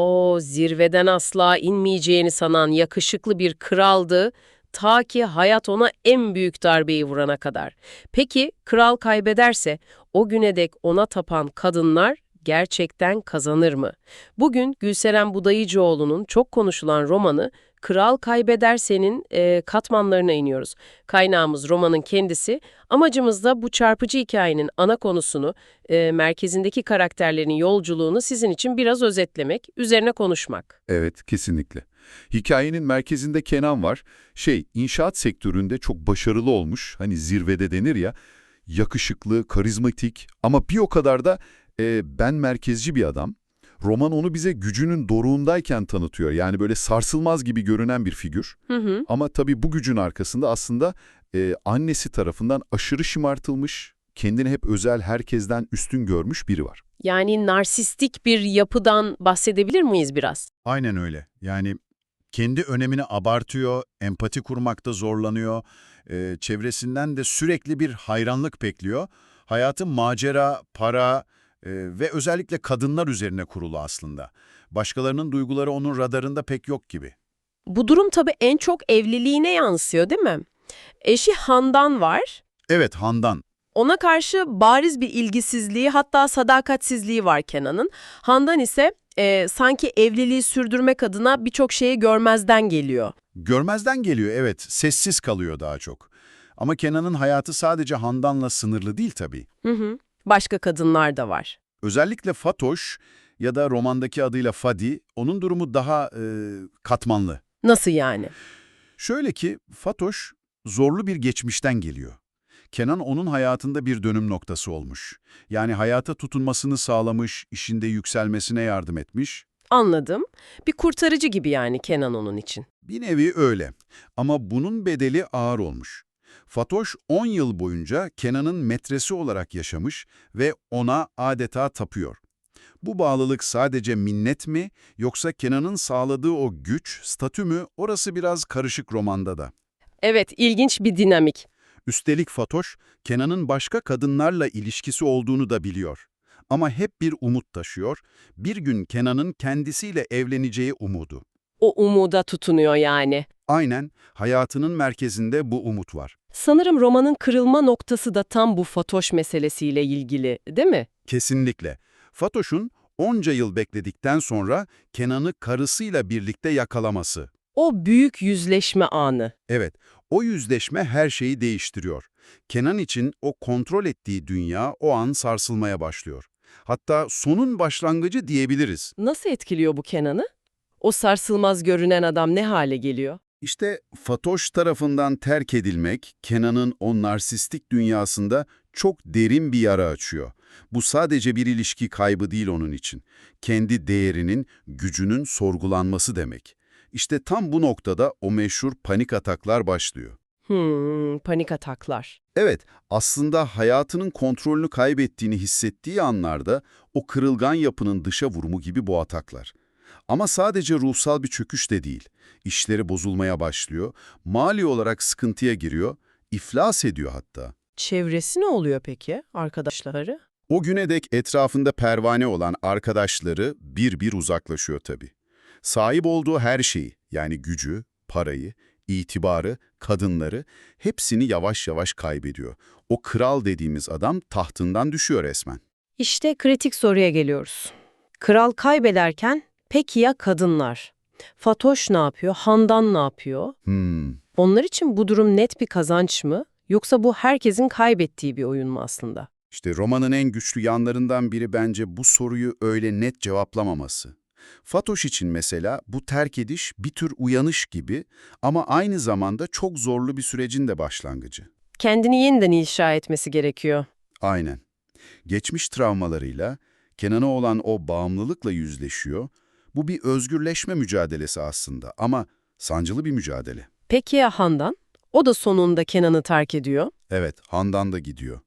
O zirveden asla inmeyeceğini sanan yakışıklı bir kraldı ta ki hayat ona en büyük darbeyi vurana kadar. Peki kral kaybederse o güne dek ona tapan kadınlar gerçekten kazanır mı? Bugün Gülseren Budayıcıoğlu'nun çok konuşulan romanı Kral Kaybederse'nin e, katmanlarına iniyoruz. Kaynağımız romanın kendisi, amacımız da bu çarpıcı hikayenin ana konusunu, e, merkezindeki karakterlerin yolculuğunu sizin için biraz özetlemek, üzerine konuşmak. Evet, kesinlikle. Hikayenin merkezinde Kenan var. Şey, inşaat sektöründe çok başarılı olmuş, hani zirvede denir ya, yakışıklı, karizmatik ama bir o kadar da e, ben merkezci bir adam. Roman onu bize gücünün doruğundayken tanıtıyor. Yani böyle sarsılmaz gibi görünen bir figür. Hı hı. Ama tabii bu gücün arkasında aslında e, annesi tarafından aşırı şımartılmış, kendini hep özel herkesten üstün görmüş biri var. Yani narsistik bir yapıdan bahsedebilir miyiz biraz? Aynen öyle. Yani kendi önemini abartıyor, empati kurmakta zorlanıyor, e, çevresinden de sürekli bir hayranlık bekliyor. Hayatı macera, para e, ve özellikle kadınlar üzerine kurulu aslında. Başkalarının duyguları onun radarında pek yok gibi. Bu durum tabii en çok evliliğine yansıyor değil mi? Eşi Handan var. Evet Handan. Ona karşı bariz bir ilgisizliği hatta sadakatsizliği var Kenan'ın. Handan ise e, sanki evliliği sürdürmek adına birçok şeyi görmezden geliyor. Görmezden geliyor evet, sessiz kalıyor daha çok. Ama Kenan'ın hayatı sadece Handan'la sınırlı değil tabii. Hı hı. Başka kadınlar da var. Özellikle Fatoş ya da romandaki adıyla Fadi, onun durumu daha e, katmanlı. Nasıl yani? Şöyle ki Fatoş zorlu bir geçmişten geliyor. Kenan onun hayatında bir dönüm noktası olmuş. Yani hayata tutunmasını sağlamış, işinde yükselmesine yardım etmiş. Anladım. Bir kurtarıcı gibi yani Kenan onun için. Bir nevi öyle. Ama bunun bedeli ağır olmuş. Fatoş 10 yıl boyunca Kenan'ın metresi olarak yaşamış ve ona adeta tapıyor. Bu bağlılık sadece minnet mi yoksa Kenan'ın sağladığı o güç, statü mü orası biraz karışık romanda da. Evet, ilginç bir dinamik. Üstelik Fatoş, Kenan'ın başka kadınlarla ilişkisi olduğunu da biliyor. Ama hep bir umut taşıyor, bir gün Kenan'ın kendisiyle evleneceği umudu. O umuda tutunuyor yani. Aynen, hayatının merkezinde bu umut var. Sanırım romanın kırılma noktası da tam bu Fatoş meselesiyle ilgili, değil mi? Kesinlikle. Fatoş'un onca yıl bekledikten sonra Kenan'ı karısıyla birlikte yakalaması. O büyük yüzleşme anı. Evet, o yüzleşme her şeyi değiştiriyor. Kenan için o kontrol ettiği dünya o an sarsılmaya başlıyor. Hatta sonun başlangıcı diyebiliriz. Nasıl etkiliyor bu Kenan'ı? O sarsılmaz görünen adam ne hale geliyor? İşte Fatoş tarafından terk edilmek, Kenan'ın o narsistik dünyasında çok derin bir yara açıyor. Bu sadece bir ilişki kaybı değil onun için. Kendi değerinin, gücünün sorgulanması demek. İşte tam bu noktada o meşhur panik ataklar başlıyor. Hmm, panik ataklar. Evet, aslında hayatının kontrolünü kaybettiğini hissettiği anlarda o kırılgan yapının dışa vurumu gibi bu ataklar. Ama sadece ruhsal bir çöküş de değil. İşleri bozulmaya başlıyor, mali olarak sıkıntıya giriyor, iflas ediyor hatta. Çevresi ne oluyor peki, arkadaşları? O güne dek etrafında pervane olan arkadaşları bir bir uzaklaşıyor tabii. Sahip olduğu her şeyi, yani gücü, parayı, itibarı, kadınları hepsini yavaş yavaş kaybediyor. O kral dediğimiz adam tahtından düşüyor resmen. İşte kritik soruya geliyoruz. Kral kaybederken peki ya kadınlar? Fatoş ne yapıyor? Handan ne yapıyor? Hmm. Onlar için bu durum net bir kazanç mı? Yoksa bu herkesin kaybettiği bir oyun mu aslında? İşte romanın en güçlü yanlarından biri bence bu soruyu öyle net cevaplamaması. Fatoş için mesela bu terk ediş bir tür uyanış gibi ama aynı zamanda çok zorlu bir sürecin de başlangıcı. Kendini yeniden inşa etmesi gerekiyor. Aynen. Geçmiş travmalarıyla, Kenan'a olan o bağımlılıkla yüzleşiyor. Bu bir özgürleşme mücadelesi aslında ama sancılı bir mücadele. Peki ya Handan? O da sonunda Kenan'ı terk ediyor. Evet, Handan da gidiyor.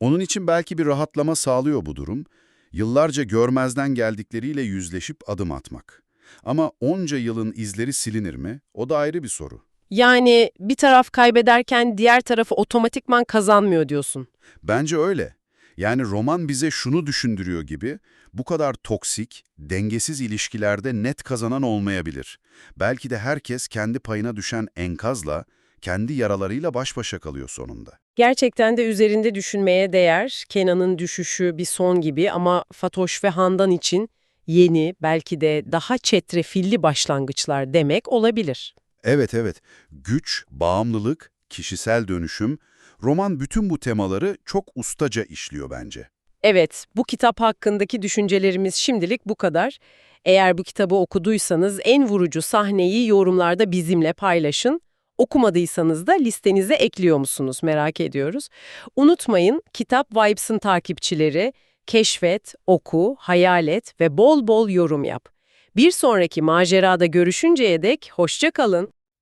Onun için belki bir rahatlama sağlıyor bu durum. Yıllarca görmezden geldikleriyle yüzleşip adım atmak. Ama onca yılın izleri silinir mi? O da ayrı bir soru. Yani bir taraf kaybederken diğer tarafı otomatikman kazanmıyor diyorsun. Bence öyle. Yani roman bize şunu düşündürüyor gibi, Bu kadar toksik, dengesiz ilişkilerde net kazanan olmayabilir. Belki de herkes kendi payına düşen enkazla, kendi yaralarıyla baş başa kalıyor sonunda. Gerçekten de üzerinde düşünmeye değer. Kenan'ın düşüşü bir son gibi ama Fatoş ve Handan için yeni, belki de daha çetrefilli başlangıçlar demek olabilir. Evet evet, güç, bağımlılık, kişisel dönüşüm, roman bütün bu temaları çok ustaca işliyor bence. Evet, bu kitap hakkındaki düşüncelerimiz şimdilik bu kadar. Eğer bu kitabı okuduysanız en vurucu sahneyi yorumlarda bizimle paylaşın. Okumadıysanız da listenize ekliyor musunuz merak ediyoruz. Unutmayın Kitap Vibes'ın takipçileri keşfet, oku, hayal et ve bol bol yorum yap. Bir sonraki macerada görüşünceye dek hoşça kalın.